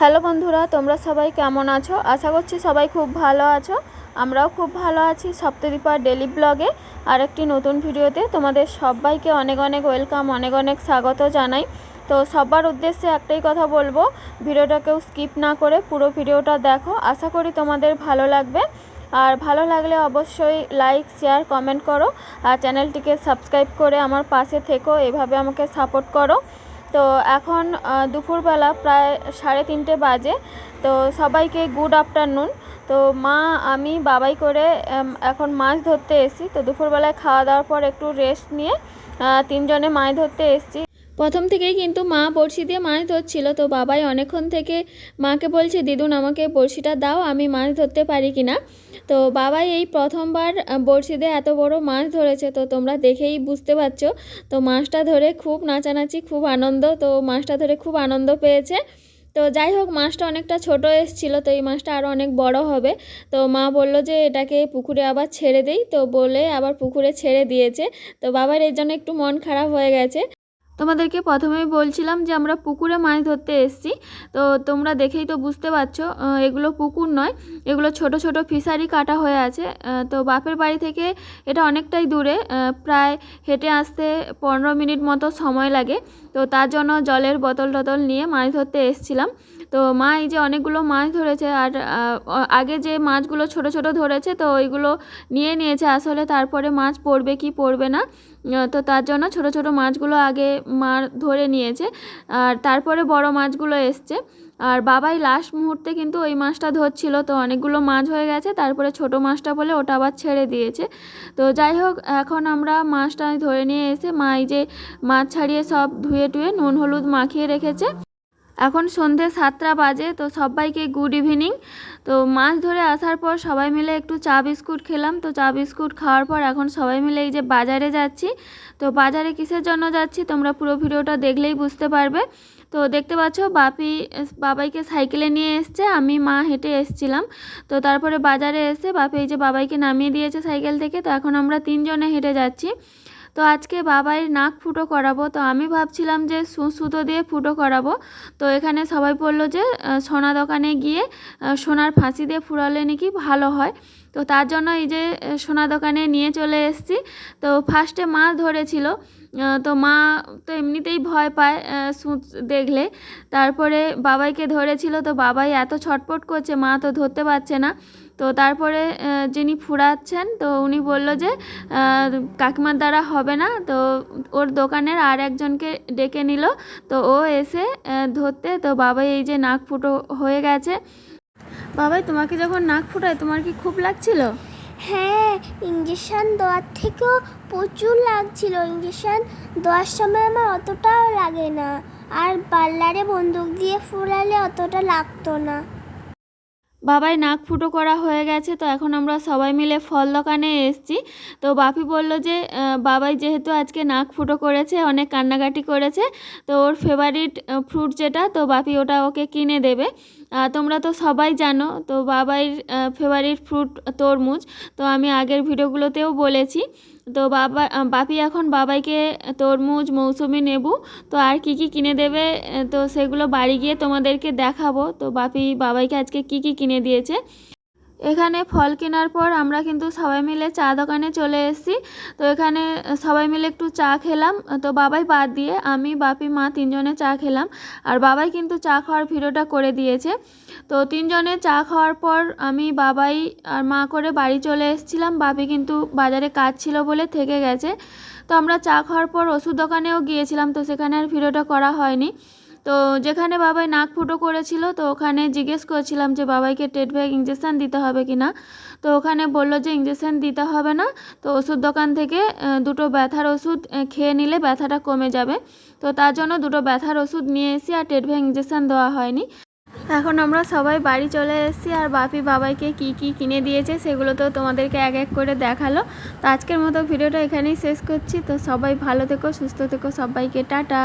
Hello বন্ধুরা, তোমরা সবাই কেমন আছো? আশা করছি সবাই খুব ভালো আছো। আমরাও খুব ভালো আছি সপ্তদীপার ডেলি ব্লগে। আর একটি নতুন ভিডিওতে তোমাদের সবাইকে অনেক অনেক ওয়েলকাম, অনেক অনেক স্বাগত জানাই। তো সবার উদ্দেশ্যে একটাই কথা বলব ভিডিওটা কেউ স্কিপ না করে পুরো ভিডিওটা দেখো। আশা করি তোমাদের ভালো লাগবে। আর ভালো লাগলে অবশ্যই লাইক, শেয়ার, কমেন্ট করো। আর চ্যানেলটিকে সাবস্ক্রাইব করে আমার পাশে থেকো, এভাবে আমাকে সাপোর্ট করো। তো এখন দুপুরবেলা প্রায় সাড়ে তিনটে বাজে। তো সবাইকে গুড আফটারনুন তো মা, আমি, বাবাই করে এখন মাছ ধরতে এসেছি। তো দুপুরবেলায় খাওয়া দাওয়ার পর একটু রেস্ট নিয়ে তিনজনে মাছ ধরতে এসেছি। প্রথম থেকেই কিন্তু মা বড়শি দিয়ে মাছ ধরছিল। তো বাবাই অনেকক্ষণ থেকে মাকে বলছে, দিদুন, আমাকে বড়শিটা দাও, আমি মাছ ধরতে পারি কি না তো বাবাই এই প্রথমবার বড়শি দিয়ে এত বড় মাছ ধরেছে। তো তোমরা দেখেই বুঝতে পারছ, তো মাছটা ধরে খুব নাচানাচি, খুব আনন্দ, তো মাছটা ধরে খুব আনন্দ পেয়েছে। তো যাই হোক, মাছটা অনেকটা ছোট এসছিল, তো এই মাছটা আরও অনেক বড় হবে। তো মা বলল যে, এটাকে পুকুরে আবার ছেড়ে দেই। তো বলে আবার পুকুরে ছেড়ে দিয়েছে। তো বাবার এর জন্য একটু মন খারাপ হয়ে গেছে। তোমাদেরকে প্রথমেই বলছিলাম যে আমরা পুকুরে মাছ ধরতে এসেছি। তো তোমরা দেখেই তো বুঝতে পারছ এগুলো পুকুর নয়, এগুলো ছোট ছোট ফিশারি কাটা হয়ে আছে। তো বাপের বাড়ি থেকে এটা অনেকটাই দূরে প্রায় হেঁটে আসতে পনেরো মিনিট মতো সময় লাগে। তো তার জন্য জলের বোতল টতল নিয়ে মাছ ধরতে এসেছিলাম। তো মা এই যে অনেকগুলো মাছ ধরেছে আর আগে যে মাছগুলো ছোট ছোট ধরেছে তো ওইগুলো নিয়ে নিয়েছে। আসলে তারপরে মাছ পড়বে কি পড়বে না তো তার জন্য ছোট ছোট মাছগুলো আগে মা ধরে নিয়েছে। আর তারপরে বড় মাছগুলো এসছে। আর বাবাই লাস্ট মুহূর্তে কিন্তু ওই মাছটা ধরছিল। তো অনেকগুলো মাছ হয়ে গেছে, তারপরে ছোট মাছটা বলে ওটা আবার ছেড়ে দিয়েছে। তো যাই হোক, এখন আমরা মাছটা ধরে নিয়ে এসে মা এই যে মাছ ছাড়িয়ে সব ধুয়ে টুয়ে নুন হলুদ মাখিয়ে রেখেছে। এখন সন্ধে সাতটা বাজে, তো সবাইকে গুড ইভিনিং তো মাছ ধরে আসার পর সবাই মিলে একটু চা বিস্কুট খেলাম। তো চা বিস্কুট খাওয়ার পর এখন সবাই মিলে এই যে বাজারে যাচ্ছি। তো বাজারে কিসের জন্য যাচ্ছি তোমরা পুরো ভিডিওটা দেখলেই বুঝতে পারবে। তো দেখতে পাচ্ছ বাপি, বাবাইকে সাইকেলে নিয়ে এসছে, আমি, মা হেঁটে এসছিলাম। তো তারপরে বাজারে এসে বাপি এই যে বাবাইকে নামিয়ে দিয়েছে সাইকেল থেকে। তো এখন আমরা তিনজনে হেঁটে যাচ্ছি। তো আজকে বাবাই নাক ফুটো করাবো। তো আমি ভাবছিলাম যে সুতো দিয়ে ফুটো করাবো। তো এখানে সবাই বলল যে সোনা দোকানে গিয়ে সোনার ফাঁসি দিয়ে ফুরালে নাকি ভালো হয়। তো তার জন্য এই যে সোনা দোকানে নিয়ে চলে এসেছি। তো ফার্স্টে মা ধরেছিল। তো মা তো এমনিতেই ভয় পায় সুচ দেখলে। তারপরে বাবাইকে ধরেছিল। তো বাবাই এত ছটপট করছে, মা তো ধরতে পারছে না। তো তারপরে যিনি ফুরাচ্ছেন, তো উনি বলল যে কাকিমার দ্বারা হবে না। তো ওর দোকানের আর একজনকে ডেকে নিল। তো ও এসে ধরতে, তো বাবাই এই যে নাক ফুটো হয়ে গেছে। বাবাই, তোমাকে যখন নাক ফুটায়, তোমার কি খুব লাগছিল? হ্যাঁ ইঞ্জেকশন দেওয়ার থেকেও প্রচুর লাগছিল। ইঞ্জেকশন দেওয়ার সময় আমার অতটাও লাগে না। আর পার্লারে বন্দুক দিয়ে ফুরালে অতটা লাগতো না। বাবাই নাক ফুটো করা হয়ে গেছে, তো এখন আমরা সবাই মিলে ফল দোকানে এসেছি। তো বাপি বলল যে বাবাই যেহেতু আজকে নাক ফুটো করেছে, অনেক কান্নাকাটি করেছে, তো ওর ফেভারিট ফ্রুট যেটা, তো বাপি ওটা ওকে কিনে দেবে। তোমরা তো সবাই জানো, তো বাবাইয়ের ফেভারিট ফ্রুট তরমুজ, তো আমি আগের ভিডিওগুলোতেও বলেছি। তো বাবা বাপি এখন বাবাইকে তরমুজ, মৌসুমি, নেবু, তো আর কি কি কিনে দেবে তো সেগুলো বাড়ি গিয়ে তোমাদেরকে দেখাবো। তো বাপি, বাবাইকে আজকে কি কি কিনে দিয়েছে? এখানে ফল কেনার পর আমরা কিন্তু সবাই মিলে চা দোকানে চলে এসেছি। তো এখানে সবাই মিলে একটু চা খেলাম। তো বাবাই বাদ দিয়ে আমি, বাপি, মা তিনজনে চা খেলাম। আর বাবাই কিন্তু চা খাওয়ার ভিডিওটা করে দিয়েছে। তো তিনজনে চা খাওয়ার পর আমি, বাবাই আর মা করে বাড়ি চলে এসেছিলাম। বাপি কিন্তু বাজারে কাজ ছিল বলে থেকে গেছে। তো আমরা চা খাওয়ার পর ওষুধ দোকানেও গিয়েছিলাম। তো সেখানে আর ভিডিওটা করা হয়নি। তো যেখানে বাবাই নাক ফুটো করেছিল, তো ওখানে জিজ্ঞেস করছিলাম যে, বাবাইকে টেট ব্যাগ ইঞ্জেকশান দিতে হবে কি না তো ওখানে বলল যে ইঞ্জেকশান দিতে হবে না। তো ওষুধ দোকান থেকে দুটো ব্যথার ওষুধ খেয়ে নিলে ব্যথাটা কমে যাবে। তো তার জন্য দুটো ব্যথার ওষুধ নিয়ে এসেছি আর টেট ব্যাগ ইঞ্জেকশান দেওয়া হয়নি। এখন আমরা সবাই বাড়ি চলে এসেছি আর বাপি বাবাইকে কি কি কিনে দিয়েছে সেগুলো তো তোমাদেরকে এক এক করে দেখাল। তো আজকের মতো ভিডিওটা এখানেই শেষ করছি। তো সবাই ভালো থেকো, সুস্থ থেকো, সবাইকে টাটা।